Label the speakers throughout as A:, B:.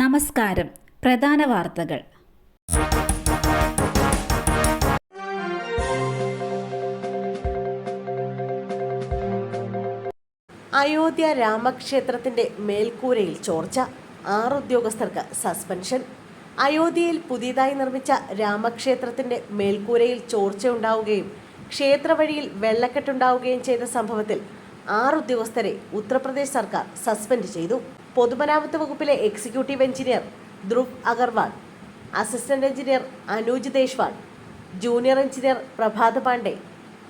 A: നമസ്കാരം. പ്രധാന വാർത്തകൾ.
B: അയോധ്യ രാമക്ഷേത്രത്തിന്റെ മേൽക്കൂരയിൽ ചോർച്ച. ആറ് ഉദ്യോഗസ്ഥർക്ക് സസ്പെൻഷൻ. അയോധ്യയിൽ പുതിയതായി നിർമ്മിച്ച രാമക്ഷേത്രത്തിന്റെ മേൽക്കൂരയിൽ ചോർച്ചയുണ്ടാവുകയും ക്ഷേത്രവഴിയിൽ വെള്ളക്കെട്ടുണ്ടാവുകയും ചെയ്ത സംഭവത്തിൽ ആറ് ഉദ്യോഗസ്ഥരെ ഉത്തർപ്രദേശ് സർക്കാർ സസ്പെൻഡ് ചെയ്തു. പൊതുമരാമത്ത് വകുപ്പിലെ executive engineer Dhruv Agarwal assistant engineer Anuj Deswal junior engineer Prabhat Pandey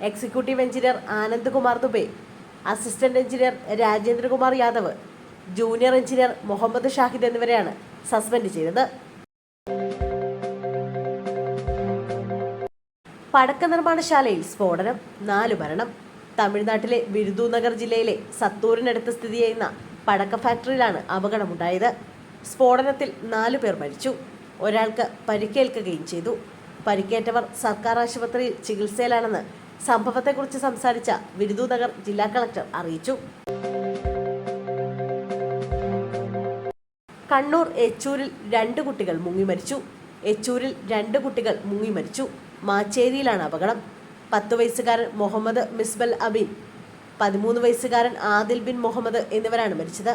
B: executive engineer Anand Kumar Dubey assistant engineer Rajendrakumar Yadav junior engineer Mohammad Shahid എന്നിവരെയാണ് സസ്പെൻഡ് ചെയ്തത്. പടക്ക നിർമ്മാണശാലയിൽ സ്ഫോടനം നാല് മരണം. തമിഴ്നാട്ടിലെ ബിരുദുനഗർ ജില്ലയിലെ സത്തൂരിനടുത്ത് സ്ഥിതി ചെയ്യുന്ന പടക്ക ഫാക്ടറിയിലാണ് അപകടമുണ്ടായത്. സ്ഫോടനത്തിൽ നാലു പേർ മരിച്ചു. ഒരാൾക്ക് പരിക്കേൽക്കുകയും ചെയ്തു. പരിക്കേറ്റവർ സർക്കാർ ആശുപത്രിയിൽ ചികിത്സയിലാണെന്ന് സംഭവത്തെക്കുറിച്ച് സംസാരിച്ച ബിരുദുനഗർ ജില്ലാ കളക്ടർ അറിയിച്ചു. കണ്ണൂർ എച്ചൂരിൽ രണ്ട് കുട്ടികൾ മുങ്ങി മരിച്ചു. എച്ചൂരിൽ രണ്ട് കുട്ടികൾ മുങ്ങി മരിച്ചു. മാച്ചേരിയിലാണ് അപകടം. പത്ത് വയസ്സുകാരൻ മുഹമ്മദ് മിസ്ബൽ അബിൻ പതിമൂന്ന് വയസ്സുകാരൻ ആദിൽ ബിൻ മുഹമ്മദ് എന്നിവരാണ് മരിച്ചത്.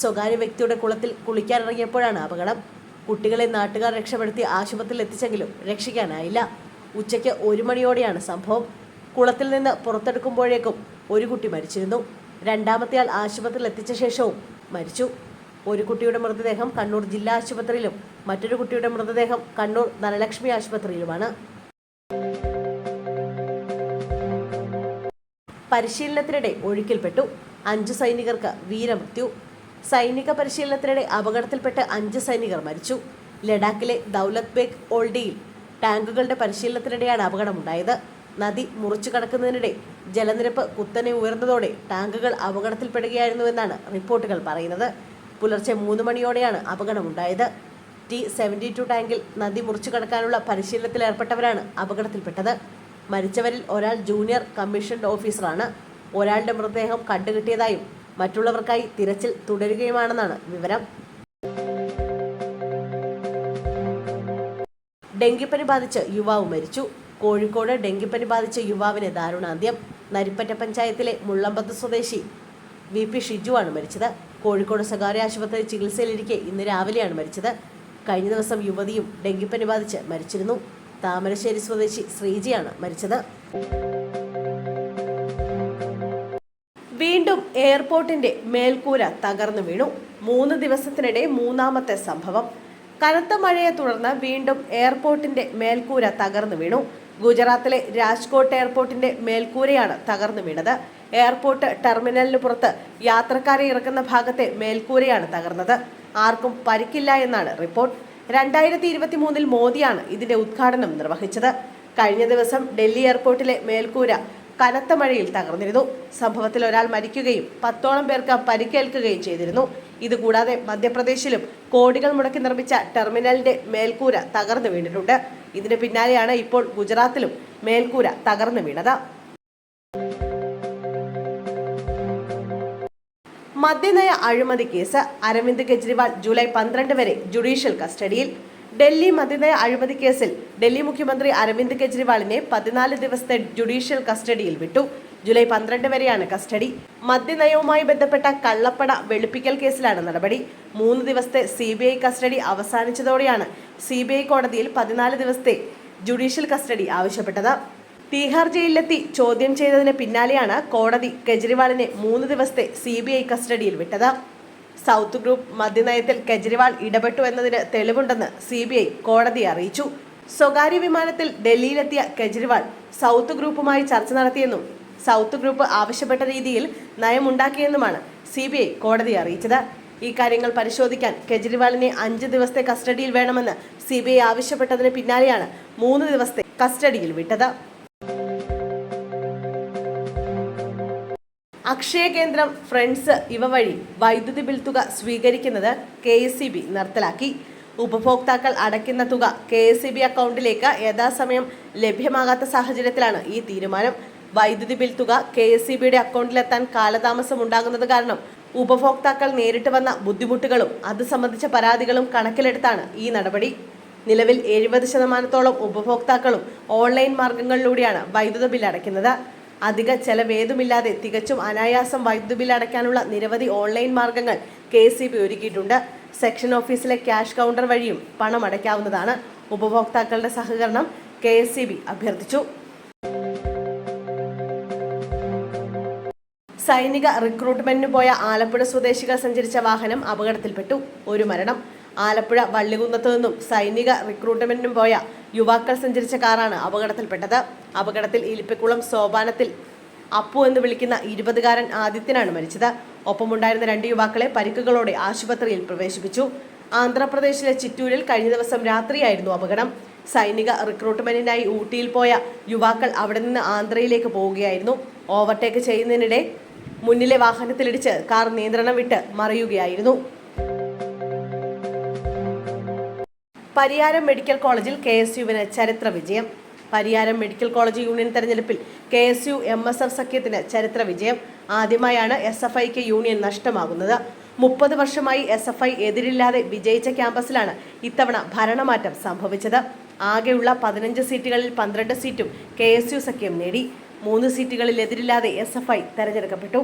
B: സ്വകാര്യ വ്യക്തിയുടെ കുളത്തിൽ കുളിക്കാനിറങ്ങിയപ്പോഴാണ് അപകടം. കുട്ടികളെ നാട്ടുകാർ രക്ഷപ്പെടുത്തി ആശുപത്രിയിൽ എത്തിച്ചെങ്കിലും രക്ഷിക്കാനായില്ല. ഉച്ചയ്ക്ക് ഒരു മണിയോടെയാണ് സംഭവം. കുളത്തിൽ നിന്ന് പുറത്തെടുക്കുമ്പോഴേക്കും ഒരു കുട്ടി മരിച്ചിരുന്നു. രണ്ടാമത്തെയാൾ ആശുപത്രിയിൽ എത്തിച്ച ശേഷവും മരിച്ചു. ഒരു കുട്ടിയുടെ മൃതദേഹം കണ്ണൂർ ജില്ലാ ആശുപത്രിയിലും മറ്റൊരു കുട്ടിയുടെ മൃതദേഹം കണ്ണൂർ ധനലക്ഷ്മി ആശുപത്രിയിലുമാണ്. പരിശീലനത്തിനിടെ ഒഴുക്കിൽപ്പെട്ടു. അഞ്ച് സൈനികർക്ക് വീരമൃത്യു. സൈനിക പരിശീലനത്തിനിടെ അപകടത്തിൽപ്പെട്ട് അഞ്ച് സൈനികർ മരിച്ചു. ലഡാക്കിലെ ദൗലത് ബേഗ് ഓൾഡിയിൽ ടാങ്കുകളുടെ പരിശീലനത്തിനിടെയാണ് അപകടമുണ്ടായത്. നദി മുറിച്ചു കടക്കുന്നതിനിടെ ജലനിരപ്പ് കുത്തനെ ഉയർന്നതോടെ ടാങ്കുകൾ അപകടത്തിൽപ്പെടുകയായിരുന്നുവെന്നാണ് റിപ്പോർട്ടുകൾ പറയുന്നത്. പുലർച്ചെ മൂന്ന് മണിയോടെയാണ് അപകടമുണ്ടായത്. ടി സെവന്റി ടു ടാങ്കിൽ നദി മുറിച്ചു കടക്കാനുള്ള പരിശീലനത്തിലേർപ്പെട്ടവരാണ് അപകടത്തിൽപ്പെട്ടത്. മരിച്ചവരിൽ ഒരാൾ ജൂനിയർ കമ്മീഷൻഡ് ഓഫീസറാണ്. ഒരാളുടെ മൃതദേഹം കണ്ടുകിട്ടിയതായും മറ്റുള്ളവർക്കായി തിരച്ചിൽ തുടരുകയുമാണെന്നാണ് വിവരം. ഡെങ്കിപ്പനി ബാധിച്ച് യുവാവ് മരിച്ചു. കോഴിക്കോട് ഡെങ്കിപ്പനി ബാധിച്ച യുവാവിന് ദാരുണാന്ത്യം. നരിപ്പറ്റ പഞ്ചായത്തിലെ മുള്ളമ്പത്ത് സ്വദേശി വി പി ഷിജുവാണ് മരിച്ചത്. കോഴിക്കോട് സ്വകാര്യ ആശുപത്രി ചികിത്സയിലിരിക്കെ ഇന്ന് രാവിലെയാണ് മരിച്ചത്. കഴിഞ്ഞ ദിവസം യുവതിയും ഡെങ്കിപ്പനി ബാധിച്ച് മരിച്ചിരുന്നു. താമരശ്ശേരി സ്വദേശി ശ്രീജിയാണ് മരിച്ചത്. വീണ്ടും എയർപോർട്ടിന്റെ മേൽക്കൂര തകർന്നു വീണു. മൂന്ന് ദിവസത്തിനിടെ മൂന്നാമത്തെ സംഭവം. കനത്ത മഴയെ തുടർന്ന് വീണ്ടും എയർപോർട്ടിന്റെ മേൽക്കൂര തകർന്നു വീണു. ഗുജറാത്തിലെ രാജ്കോട്ട് എയർപോർട്ടിന്റെ മേൽക്കൂരയാണ് തകർന്നു വീണത്. എയർപോർട്ട് ടെർമിനലിന് പുറത്ത് യാത്രക്കാരെ ഇറക്കുന്ന ഭാഗത്തെ മേൽക്കൂരയാണ് തകർന്നത്. ആർക്കും പരിക്കില്ല എന്നാണ് റിപ്പോർട്ട്. രണ്ടായിരത്തി ഇരുപത്തി മൂന്നിൽ മോദിയാണ് ഇതിന്റെ ഉദ്ഘാടനം നിർവഹിച്ചത്. കഴിഞ്ഞ ദിവസം ഡൽഹി എയർപോർട്ടിലെ മേൽക്കൂര കനത്ത മഴയിൽ തകർന്നിരുന്നു. സംഭവത്തിൽ ഒരാൾ മരിക്കുകയും പത്തോളം പേർക്ക് പരിക്കേൽക്കുകയും ചെയ്തിരുന്നു. ഇതുകൂടാതെ മധ്യപ്രദേശിലും കോടികൾ മുടക്കി നിർമ്മിച്ച ടെർമിനലിന്റെ മേൽക്കൂര തകർന്നു വീണിട്ടുണ്ട്. ഇതിന് പിന്നാലെയാണ് ഇപ്പോൾ ഗുജറാത്തിലും മേൽക്കൂര തകർന്നു വീണത്. മദ്യനയ അഴിമതി കേസ് അരവിന്ദ് കെജ്രിവാൾ ജൂലൈ പന്ത്രണ്ട് വരെ ജുഡീഷ്യൽ കസ്റ്റഡിയിൽ. ഡൽഹി മദ്യനയ അഴിമതി കേസിൽ ഡൽഹി മുഖ്യമന്ത്രി അരവിന്ദ് കെജ്രിവാളിനെ പതിനാല് ദിവസത്തെ ജുഡീഷ്യൽ കസ്റ്റഡിയിൽ വിട്ടു. ജൂലൈ പന്ത്രണ്ട് വരെയാണ് കസ്റ്റഡി. മദ്യനയവുമായി ബന്ധപ്പെട്ട കള്ളപ്പട വെളുപ്പിക്കൽ കേസിലാണ് നടപടി. മൂന്ന് ദിവസത്തെ സി കസ്റ്റഡി അവസാനിച്ചതോടെയാണ് സി കോടതിയിൽ പതിനാല് ദിവസത്തെ ജുഡീഷ്യൽ കസ്റ്റഡി ആവശ്യപ്പെട്ടത്. തീഹാർ ജയിലിലെത്തി ചോദ്യം ചെയ്തതിന് പിന്നാലെയാണ് കോടതി കെജ്രിവാളിനെ മൂന്ന് ദിവസത്തെ സി ബി ഐ കസ്റ്റഡിയിൽ വിട്ടത്. സൗത്ത് ഗ്രൂപ്പ് മദ്യനയത്തിൽ കെജ്രിവാൾ ഇടപെട്ടു എന്നതിന് തെളിവുണ്ടെന്ന് സി ബി ഐ കോടതിയെ അറിയിച്ചു. സ്വകാര്യ വിമാനത്തിൽ ഡൽഹിയിലെത്തിയ കെജ്രിവാൾ സൗത്ത് ഗ്രൂപ്പുമായി ചർച്ച നടത്തിയെന്നും സൗത്ത് ഗ്രൂപ്പ് ആവശ്യപ്പെട്ട രീതിയിൽ നയമുണ്ടാക്കിയെന്നുമാണ് സി ബി ഐ കോടതിയെ അറിയിച്ചത്. ഈ കാര്യങ്ങൾ പരിശോധിക്കാൻ കെജ്രിവാളിനെ അഞ്ച് ദിവസത്തെ കസ്റ്റഡിയിൽ വേണമെന്ന് സി ബി ഐ ആവശ്യപ്പെട്ടതിന് പിന്നാലെയാണ് മൂന്ന് ദിവസത്തെ കസ്റ്റഡിയിൽ വിട്ടത്. അക്ഷയ കേന്ദ്രം ഫ്രണ്ട്സ് ഇവ വഴി വൈദ്യുതി ബിൽ തുക സ്വീകരിക്കുന്നത് കെ എസ് ബി നിർത്തലാക്കി. ഉപഭോക്താക്കൾ അടയ്ക്കുന്ന തുക കെ എസ് ബി അക്കൗണ്ടിലേക്ക് യഥാസമയം ലഭ്യമാകാത്ത സാഹചര്യത്തിലാണ് ഈ തീരുമാനം. വൈദ്യുതി ബിൽ തുക കെ എസ് ബിയുടെ അക്കൗണ്ടിലെത്താൻ കാലതാമസം ഉണ്ടാകുന്നത് കാരണം ഉപഭോക്താക്കൾ നേരിട്ട് വന്ന ബുദ്ധിമുട്ടുകളും അത് സംബന്ധിച്ച പരാതികളും കണക്കിലെടുത്താണ് ഈ നടപടി. നിലവിൽ എഴുപത് ശതമാനത്തോളം ഉപഭോക്താക്കളും ഓൺലൈൻ മാർഗങ്ങളിലൂടെയാണ് വൈദ്യുത ബിൽ അടയ്ക്കുന്നത്. അധിക ചെലവേതുമില്ലാതെ തികച്ചും അനായാസം വൈദ്യുതി ബിൽ അടയ്ക്കാനുള്ള നിരവധി ഓൺലൈൻ മാർഗങ്ങൾ കെ സി പി ഒരുക്കിയിട്ടുണ്ട്. സെക്ഷൻ ഓഫീസിലെ ക്യാഷ് കൗണ്ടർ വഴിയും പണം അടയ്ക്കാവുന്നതാണ് ഉപഭോക്താക്കളുടെ സഹകരണം കെ എസ് അഭ്യർത്ഥിച്ചു. സൈനിക റിക്രൂട്ട്മെന്റിന് പോയ ആലപ്പുഴ സ്വദേശികൾ സഞ്ചരിച്ച വാഹനം അപകടത്തിൽപ്പെട്ടു. ഒരു മരണം. ആലപ്പുഴ വള്ളികുന്നത്ത് നിന്നും സൈനിക റിക്രൂട്ട്മെന്റിനും പോയ യുവാക്കൾ സഞ്ചരിച്ച കാറാണ് അപകടത്തിൽപ്പെട്ടത്. അപകടത്തിൽ ഇലിപ്പിക്കുളം സോപാനത്തിൽ അപ്പു എന്ന് വിളിക്കുന്ന ഇരുപതുകാരൻ ആദിത്യനാണ് മരിച്ചത്. ഒപ്പമുണ്ടായിരുന്ന രണ്ട് യുവാക്കളെ പരിക്കുകളോടെ ആശുപത്രിയിൽ പ്രവേശിപ്പിച്ചു. ആന്ധ്രാപ്രദേശിലെ ചിറ്റൂരിൽ കഴിഞ്ഞ ദിവസം രാത്രിയായിരുന്നു അപകടം. സൈനിക റിക്രൂട്ട്മെന്റിനായി ഊട്ടിയിൽ പോയ യുവാക്കൾ അവിടെ നിന്ന് ആന്ധ്രയിലേക്ക് പോവുകയായിരുന്നു. ഓവർടേക്ക് ചെയ്യുന്നതിനിടെ മുന്നിലെ വാഹനത്തിലിടിച്ച് കാർ നിയന്ത്രണം വിട്ട് മറിയുകയായിരുന്നു. പരിയാരം മെഡിക്കൽ കോളേജിൽ കെ എസ് യുവിന് ചരിത്ര വിജയം. പരിയാരം മെഡിക്കൽ കോളേജ് യൂണിയൻ തെരഞ്ഞെടുപ്പിൽ K S U M S F സഖ്യത്തിന് ചരിത്ര വിജയം. ആദ്യമായാണ് എസ് എഫ് ഐക്ക് യൂണിയൻ നഷ്ടമാകുന്നത്. മുപ്പത് വർഷമായി എസ് എഫ് ഐ എതിരില്ലാതെ വിജയിച്ച ക്യാമ്പസിലാണ് ഇത്തവണ ഭരണമാറ്റം സംഭവിച്ചത്. ആകെയുള്ള പതിനഞ്ച് സീറ്റുകളിൽ പന്ത്രണ്ട് സീറ്റും കെ എസ് യു സഖ്യം നേടി. മൂന്ന് സീറ്റുകളിൽ എതിരില്ലാതെ എസ് എഫ് ഐ തെരഞ്ഞെടുക്കപ്പെട്ടു.